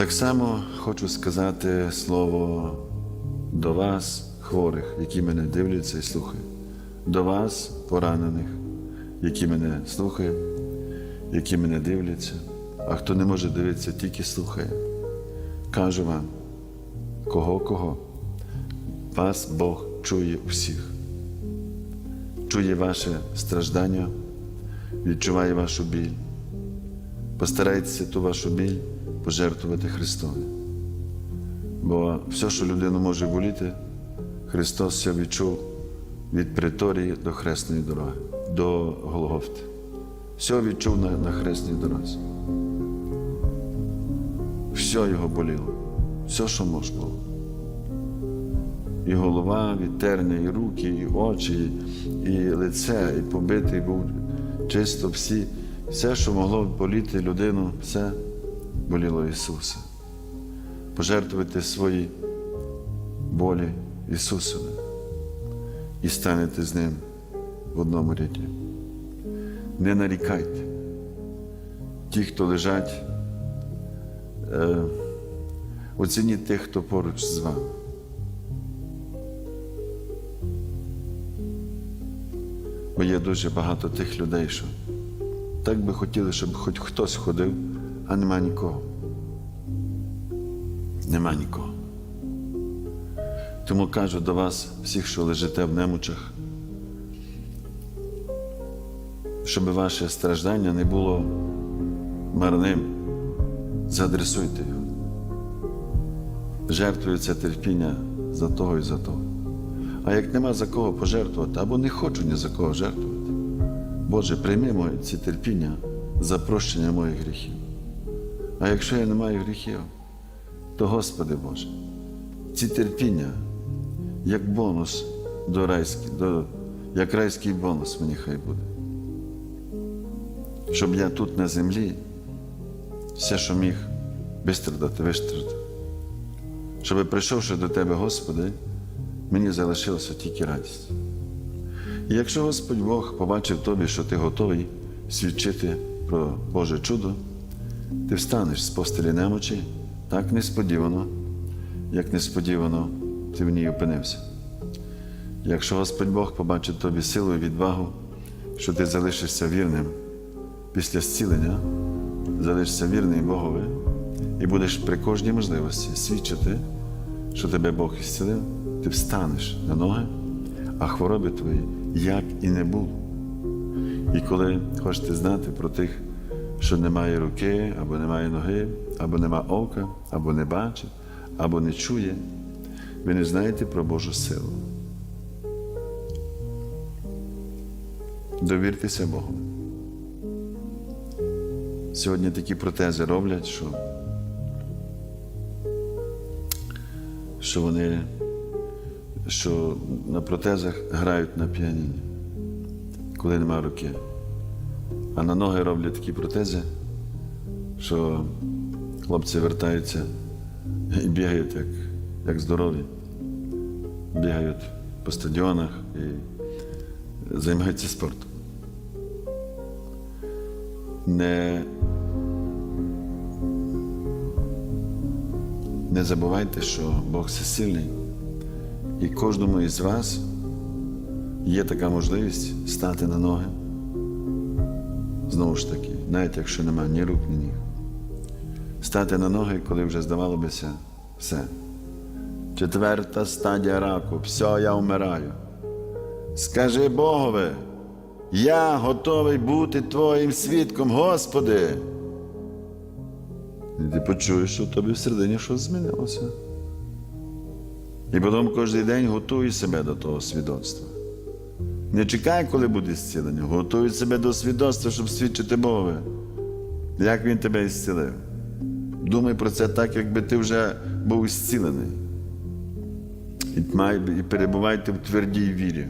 Так само хочу сказати слово до вас, хворих, які мене дивляться і слухають, до вас, поранених, які мене слухають, які мене дивляться, а хто не може дивитися, тільки слухає. Кажу вам, кого кого, вас Бог чує усіх, чує ваше страждання, відчуває вашу біль. Постарайтеся ту вашу біль пожертвувати Христові. Бо все, що людину може боліти, Христос все відчув від приторії до хресної дороги, до Голгофти. Все відчув на, на хресній дорозі. Все його боліло, все, що може було. І голова від терня, і руки, і очі, і лице, і побитий був чисто всі. Все, що могло боліти людину, все боліло Ісуса. Пожертвуйте свої болі Ісусові і станете з Ним в одному ряді. Не нарікайте. Ті, хто лежать, е, оцініть тих, хто поруч з вами. Бо є дуже багато тих людей, що так би хотіли, щоб хоч хтось ходив, а нема нікого. Нема нікого. Тому кажу до вас, всіх, що лежите в немочах, щоб ваше страждання не було марним, заадресуйте його. Жертвується терпіння за того і за того. А як нема за кого пожертвувати, або не хочу ні за кого жертвувати, Боже, прийми мої ці терпіння за прощення моїх гріхів. А якщо я не маю гріхів, то Господи Боже, ці терпіння як бонус до райський, до, як райський бонус мені хай буде. Щоб я тут на землі все, що міг вистрадати, вистрадав. Щоб прийшовши до Тебе, Господи, мені залишилася тільки радість. І якщо Господь Бог побачив тобі, що ти готовий свідчити про Боже чудо, ти встанеш з постелі немочі так несподівано, як несподівано ти в ній опинився. Якщо Господь Бог побачить тобі силу і відвагу, що ти залишишся вірним після зцілення, залишишся вірний Богові і будеш при кожній можливості свідчити, що тебе Бог ісцілив, ти встанеш на ноги, а хвороби твої як і не було. І коли хочете знати про тих, що немає руки, або немає ноги, або нема ока, або не бачить, або не чує, ви не знаєте про Божу силу. Довіртеся Богу. Сьогодні такі протези роблять, що, що вони що на протезах грають на піаніні, коли нема руки. А на ноги роблять такі протези, що хлопці вертаються і бігають як, як здорові, бігають по стадіонах і займаються спортом. Не, не забувайте, що Бог всесильний. І кожному із вас є така можливість стати на ноги. Знову ж таки, навіть якщо немає ні рук, ні ніг. Стати на ноги, коли вже здавало бися все. Четверта стадія раку, все, я вмираю. Скажи Богові, я готовий бути Твоїм свідком, Господи. І ти почуєш, що тобі всередині щось змінилося. І потім кожен день готуй себе до того свідоцтва. Не чекай, коли буде зцілення, готуй себе до свідоцтва, щоб свідчити Богові, як Він тебе зцілив. Думай про це так, якби ти вже був зцілений. І, перебувайте в твердій вірі.